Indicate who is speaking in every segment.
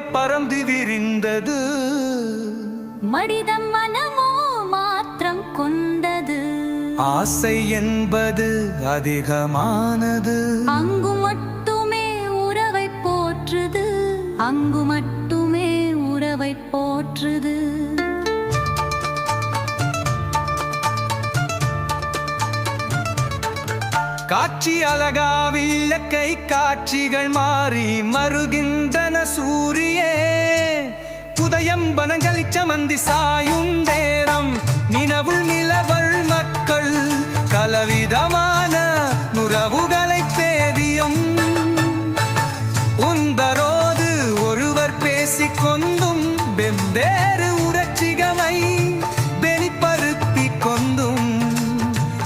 Speaker 1: பறந்து விரிந்தது.
Speaker 2: மடிதம் மனமோ மாற்றம் கொண்டது.
Speaker 1: ஆசை என்பது அதிகமானது.
Speaker 2: அங்கு மட்டுமே உறவை போற்றுது. அங்கு மட்டுமே உறவை போற்றுது.
Speaker 1: காட்சி அழகாவில்ல கை காட்சிகள் மாறி மறுகின்றன சூரியே உதயம் புதயம் சமந்தி சாயும் நேரம். நினவுள் நிலவள் மக்கள் கலவிதமான உறவுகளை தேடியும் உன்பரோடு ஒருவர் பேசிக் கொண்டும் வெவ்வேறு உரட்சிகமை வெளிப்படுத்திக் கொண்டும்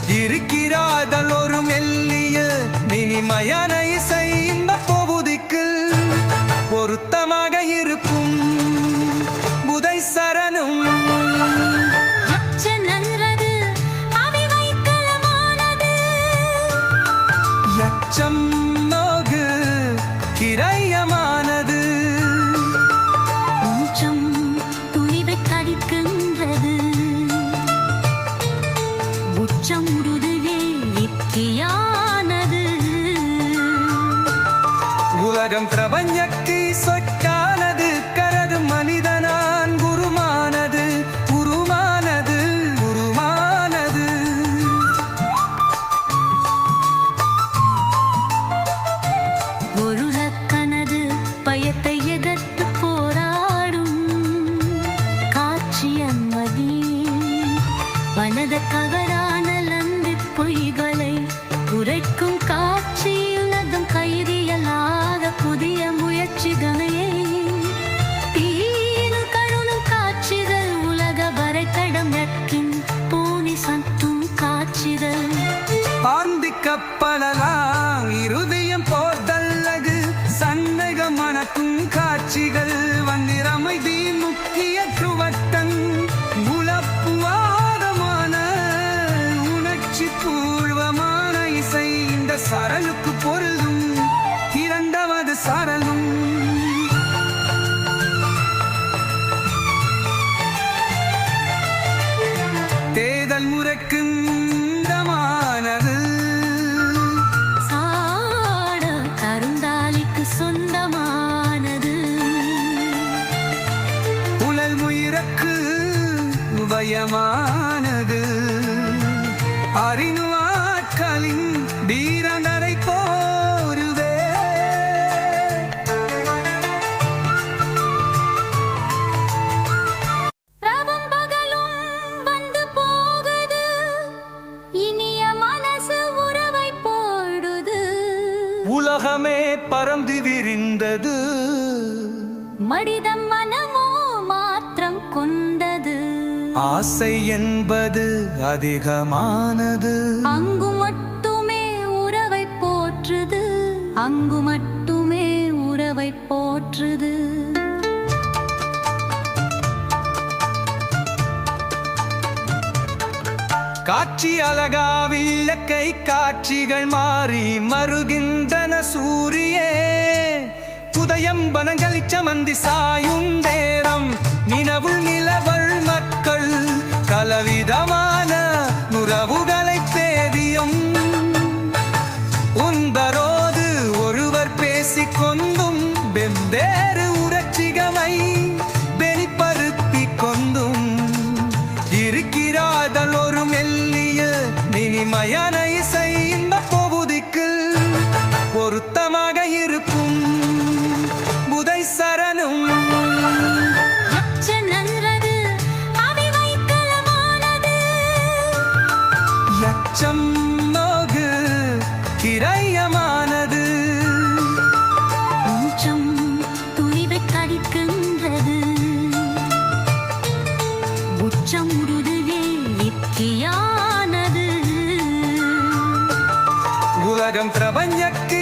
Speaker 1: இருக்கிறாதல் ஒரு மெல்லிய இனிமையான இசை லட்சம் நோகு கிரயமானது.
Speaker 2: கொஞ்சம் துணிவை கடிக்கின்றது. உச்சம் உருதுவே இத்தியானது
Speaker 1: உலகம் பிரபஞ்சக்கு சொற்கானது
Speaker 2: பொய்களை உரைக்கும் காட்சியில் உலகம் கைதியலாத புதிய முயற்சிகளையே. தீனு கழுணும் காட்சிகள் உலக வரைத்தடம் நட்கின் பூனி சத்தும் காட்சிகள்.
Speaker 1: ஆந்தி உபயமானது அறிணுவாட்களின் வீரநரை போருவே
Speaker 2: ரவம் பகலும் வந்து போகுது. இனிய மனசு உறவை போடுது.
Speaker 1: உலகமே பறந்து விரிந்தது.
Speaker 2: மடிதம்
Speaker 1: ஆசை என்பது அதிகமானது.
Speaker 2: அங்கு மட்டுமே உறவை போற்றுது. அங்கு மட்டுமே உறவை போற்றுது.
Speaker 1: காட்சி அழகாவில்ல கை காட்சிகள் மாறி மறுகின்றன சூரியே. புதயம் பனங்களிச்சமந்தி சாயும் நேரம் நினவுள் நிலவள் நோகு கிரயமானது.
Speaker 2: கொஞ்சம் துணிவை கடிக்கின்றது உச்சம் உருதுவே இத்தியானது
Speaker 1: உலகம் பிரபஞ்சக்கு